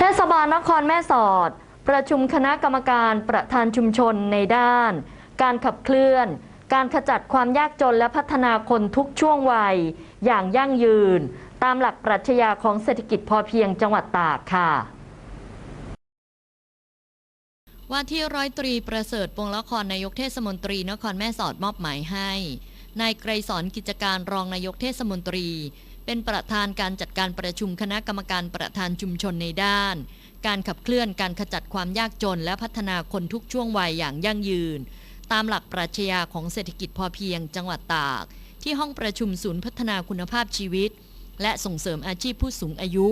เทศบาลนครแม่สอด ประชุมคณะกรรมการประธานชุมชนในด้าน การขับเคลื่อน การขจัดความยากจนและพัฒนาคนทุกช่วงวัย อย่างยั่งยืน ตามหลักปรัชญาของเศรษฐกิจพอเพียงจังหวัดตากค่ะว่าที่ร้อยตรีประเสริฐปงละครนายกเทศมนตรีนครแม่สอดมอบหมายให้นายไกรสอนกิจการรองนายกเทศมนตรี เป็นประธานการจัดการประชุมคณะกรรมการประธานชุมชนในด้าน การขับเคลื่อนการขจัดความยากจนและพัฒนาคนทุกช่วงวัยอย่างยั่งยืน ตามหลักปรัชญาของเศรษฐกิจพอเพียงจังหวัดตาก ที่ห้องประชุมศูนย์พัฒนาคุณภาพชีวิต และส่งเสริมอาชีพผู้สูงอายุ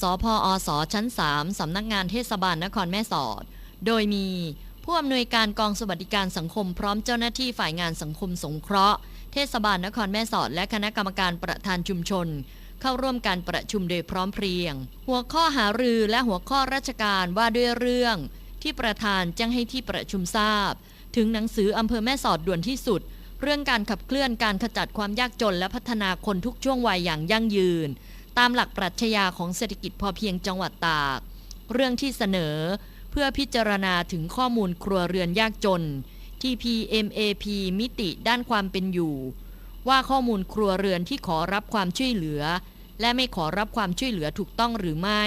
สพอสชั้น 3 สำนักงานเทศบาลนครแม่สอด โดยมี ผู้อำนวยการกองสวัสดิการสังคมพร้อมเจ้าหน้าที่ฝ่ายงานสังคมสงเคราะห์ เทศบาลนครแม่สอดและคณะกรรมการประธานชุมชน เข้าร่วมการประชุมโดยพร้อมเพรียง หัวข้อหารือและหัวข้อราชการว่าด้วยเรื่อง ที่ประธานแจ้งให้ที่ประชุมทราบ ถึงหนังสืออำเภอแม่สอดด่วนที่สุด เรื่องการขับเคลื่อนการขจัดความยากจนและพัฒนาคนทุกช่วงวัยอย่างยั่งยืน ตามหลักปรัชญาของเศรษฐกิจพอเพียงจังหวัดตาก เรื่องที่เสนอ เพื่อพิจารณาถึงข้อมูลครัวเรือนยากจน TPMAP มิติด้านความเป็นอยู่ ว่าข้อมูลครัวเรือนที่ขอรับความช่วยเหลือ และไม่ขอรับความช่วยเหลือถูกต้องหรือไม่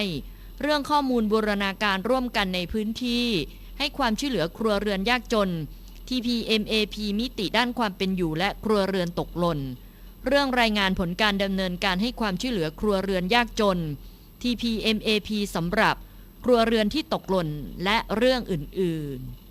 เรื่องข้อมูลบูรณาการร่วมกันในพื้นที่ ให้ความช่วยเหลือครัวเรือนยากจน TPMAP มิติด้านความเป็นอยู่และครัวเรือนตกหล่นเรื่องรายงานผลการดำเนินการให้ความช่วยเหลือครัวเรือนยากจน TPMAP สำหรับ ครัวเรือนที่ตกหล่นและเรื่องอื่นๆ